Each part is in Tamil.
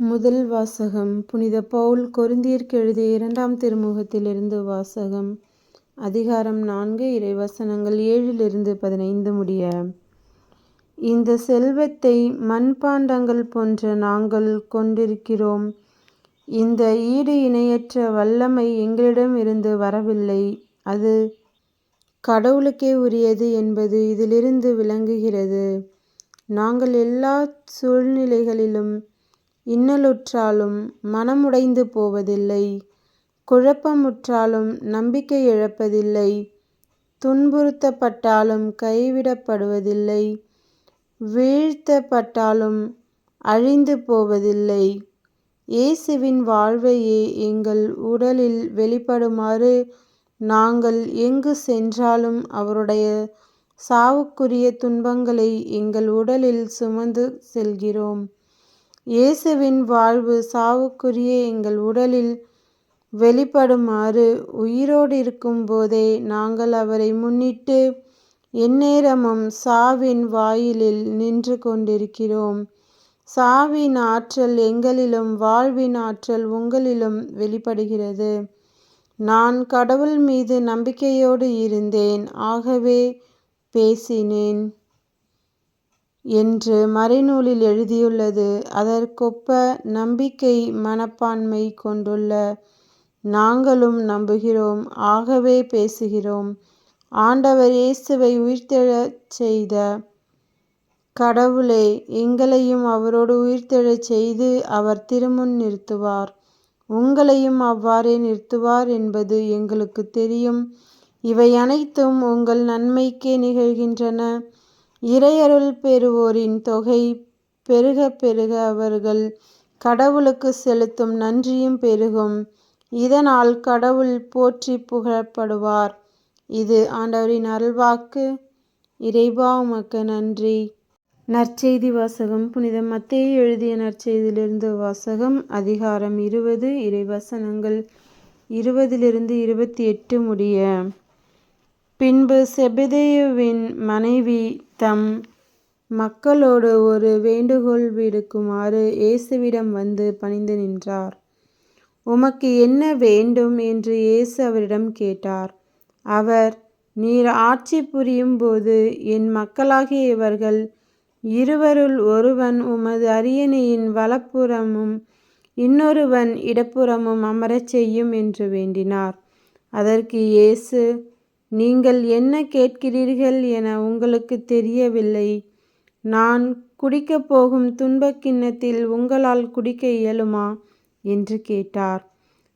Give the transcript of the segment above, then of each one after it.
முதல் வாசகம். புனித பவுல் கொரிந்தியருக்கு எழுதிய இரண்டாம் திருமுகத்திலிருந்து வாசகம். அதிகாரம் நான்கு இறைவசனங்கள் ஏழிலிருந்து பதினைந்து முடிய. இந்த செல்வத்தை மண்பாண்டங்கள் போன்ற நாங்கள் கொண்டிருக்கிறோம். இந்த ஈடு இணையற்ற வல்லமை எங்களிடம் இருந்து வரவில்லை. அது கடவுளுக்கே உரியது என்பது இதிலிருந்து விளங்குகிறது. நாங்கள் எல்லா சூழ்நிலைகளிலும் இன்னலுற்றாலும் மனமுடைந்து போவதில்லை. குழப்பமுற்றாலும் நம்பிக்கை இழப்பதில்லை. துன்புறுத்தப்பட்டாலும் கைவிடப்படுவதில்லை. வீழ்த்தப்பட்டாலும் அழிந்து போவதில்லை. இயேசுவின் வாழ்வையே எங்கள் உடலில் வெளிப்படுமாறு நாங்கள் எங்கு சென்றாலும் அவருடைய சாவுக்குரிய துன்பங்களை எங்கள் உடலில் சுமந்து செல்கிறோம். இயேசுவின் வாழ்வு சாவுக்குரிய எங்கள் உடலில் வெளிப்படுமாறு உயிரோடு இருக்கும் போதே நாங்கள் அவரை முன்னிட்டு எந்நேரமும் சாவின் வாயிலில் நின்று கொண்டிருக்கிறோம். சாவின் ஆற்றல் எங்களிலும் வாழ்வின் ஆற்றல் உங்களிலும் வெளிப்படுகிறது. நான் கடவுள் மீது நம்பிக்கையோடு இருந்தேன். ஆகவே பேசினேன். என்று மறைநூலில் எழுதியுள்ளது. அதற்கொப்ப நம்பிக்கை மனப்பான்மை கொண்டுள்ள நாங்களும் நம்புகிறோம் ஆகவே பேசுகிறோம். ஆண்டவர் இயேசுவை உயிர்த்தெழச் செய்த கடவுளே எங்களையும் அவரோடு உயிர்த்தெழச் செய்து அவர் திருமுன் நிறுத்துவார். உங்களையும் அவ்வாறே நிறுத்துவார் என்பது எங்களுக்கு தெரியும். இவை அனைத்தும் உங்கள் நன்மைக்கே நிகழ்கின்றன. இறையருள் பெறுவோரின் தொகை பெருக பெருக அவர்கள் கடவுளுக்கு செலுத்தும் நன்றியும் பெருகும். இதனால் கடவுள் போற்றி புகழப்படுவார். இது ஆண்டவரின் அருள்வாக்கு. இறைவா உமக்கு நன்றி. நற்செய்தி வாசகம். புனித மத்தையை எழுதிய நற்செய்தியிலிருந்து வாசகம். அதிகாரம் இருபது. இறைவசனங்கள் இருபதிலிருந்து இருபத்தி எட்டு முடிய. பின்பு செபதேயுவின் மனைவி தம் மக்களோடு ஒரு வேண்டுகோள் விடுக்குமாறு இயேசுவிடம் வந்து பணிந்து நின்றார். உமக்கு என்ன வேண்டும்? என்று இயேசு அவரிடம் கேட்டார். அவர் நீர் ஆட்சி புரியும் போது என் மக்களாகிய இவர்கள் இருவருள் ஒருவன் உமது அரியணையின் வலப்புறமும் இன்னொருவன் இடப்புறமும் அமரச் செய்யும் என்று வேண்டினார். அதற்கு இயேசு நீங்கள் என்ன கேட்கிறீர்கள் என உங்களுக்கு தெரியவில்லை. நான் குடிக்கப் போகும் துன்பக் கிண்ணத்தில் உங்களால் குடிக்க இயலுமா? என்று கேட்டார்.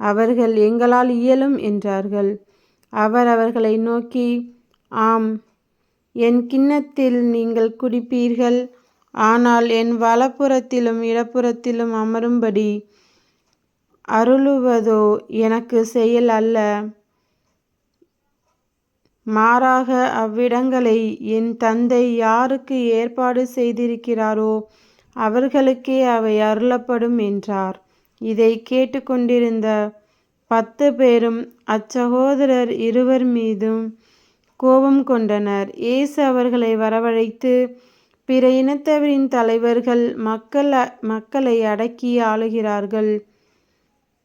அவர்கள் எங்களால் இயலும் என்றார்கள். அவர் அவர்களை நோக்கி ஆம் என் கிண்ணத்தில் நீங்கள் குடிப்பீர்கள். ஆனால் என் வலப்புறத்திலும் இடப்புறத்திலும் அமரும்படி அருளுவதோ எனக்கு செயல் அல்ல. மாறாக அவ்விடங்களை என் தந்தை யாருக்கு ஏற்பாடு செய்திருக்கிறாரோ அவர்களுக்கே அவை அருளப்படும் என்றார். இதை கேட்டுக்கொண்டிருந்த பத்து பேரும் அச்சகோதரர் இருவர் மீதும் கோபம் கொண்டனர். இயேசு அவர்களை வரவழைத்து பிற இனத்தவரின் தலைவர்கள் மக்கள் மக்களை அடக்கி ஆளுகிறார்கள்.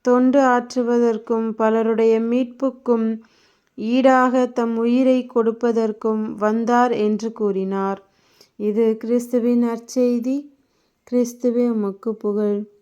தொண்டு ஆற்றுவதற்கும் பலருடைய மீட்புக்கும் ஈடாக தம் உயிரை கொடுப்பதற்கும் வந்தார் என்று கூறினார். இது கிறிஸ்துவின் நற்செய்தி. கிறிஸ்துவே உமக்கு புகழ்.